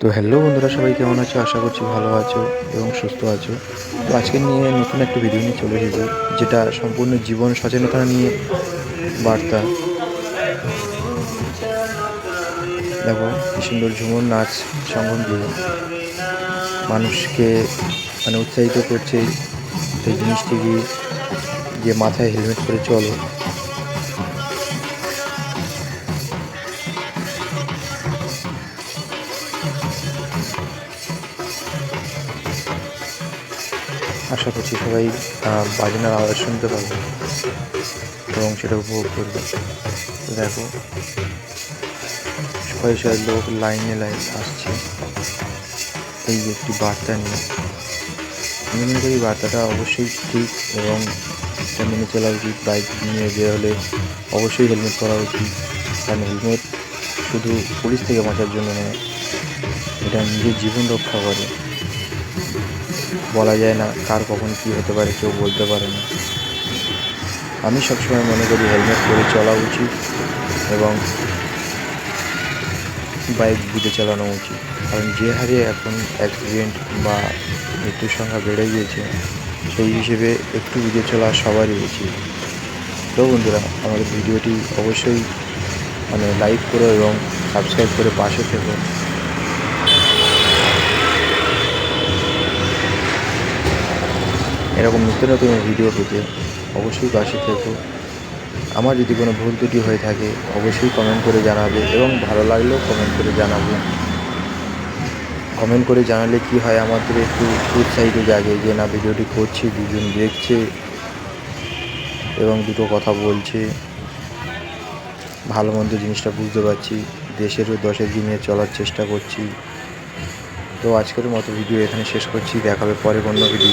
তো হ্যালো বন্ধুরা, সবাই কেমন আছো? আশা করছি ভালো আছো এবং সুস্থ আছো। তো আজকে নিয়ে নতুন একটা ভিডিও নিয়ে চলে এসেছি, যেটা সম্পূর্ণ জীবন সচেতনতা নিয়ে বার্তা। দেখো সুন্দর ঝুমুর নাচ দিয়ে মানুষকে মানে উৎসাহিত করছে এই জিনিসটিকে, যে মাথায় হেলমেট পরে চলো। আশা করছি সবাই বাজনার আওয়াজ শুনতে পাবে এবং সেটা উপভোগ করবে। দেখো শয়ে শয়ে লোক লাইনে লাইন আসছে। এই একটি বার্তা নিয়ে। আমি মনে করি বার্তাটা অবশ্যই ঠিক এবং এটা মেনে চলা উচিত। বাইক নিয়ে বের হলে অবশ্যই হেলমেট পরা উচিত। কারণ হেলমেট শুধু পুলিশ থেকে বাঁচার জন্য নয়, এটা নিজের জীবন রক্ষা করে। বলা যায় না কার কখন কী হতে পারে, কেউ বলতে পারে না। আমি সবসময় মনে করি হেলমেট পরে চলা উচিত এবং বাইক বুঝে চালানো উচিত। কারণ যে হারে এখন অ্যাক্সিডেন্ট বা মৃত্যুর সংখ্যা বেড়ে গিয়েছে, সেই হিসেবে একটু বুঝে চলা সবারই উচিত। তো বন্ধুরা, আমাদের ভিডিওটি অবশ্যই মানে লাইক করো এবং সাবস্ক্রাইব করে পাশে থেকো। এরকম নিত্য নতুন ভিডিও পেতে অবশ্যই পাশে থেকো। আমার যদি কোনো ভুল ত্রুটি হয়ে থাকে, অবশ্যই কমেন্ট করে জানাবে এবং ভালো লাগলেও কমেন্ট করে জানাবে। কমেন্ট করে জানালে কি হয়, আমাদের একটু উৎসাহিত জাগে যে, না, ভিডিওটি করছি, দুজন দেখছে এবং দুটো কথা বলছে। ভালো মন্দ জিনিসটা বুঝতে পারছি। দেশেরও দশের দিনে চলার চেষ্টা করছি। তো আজকের মতো ভিডিও এখানে শেষ করছি। দেখাবে পরে অন্য ভিডিও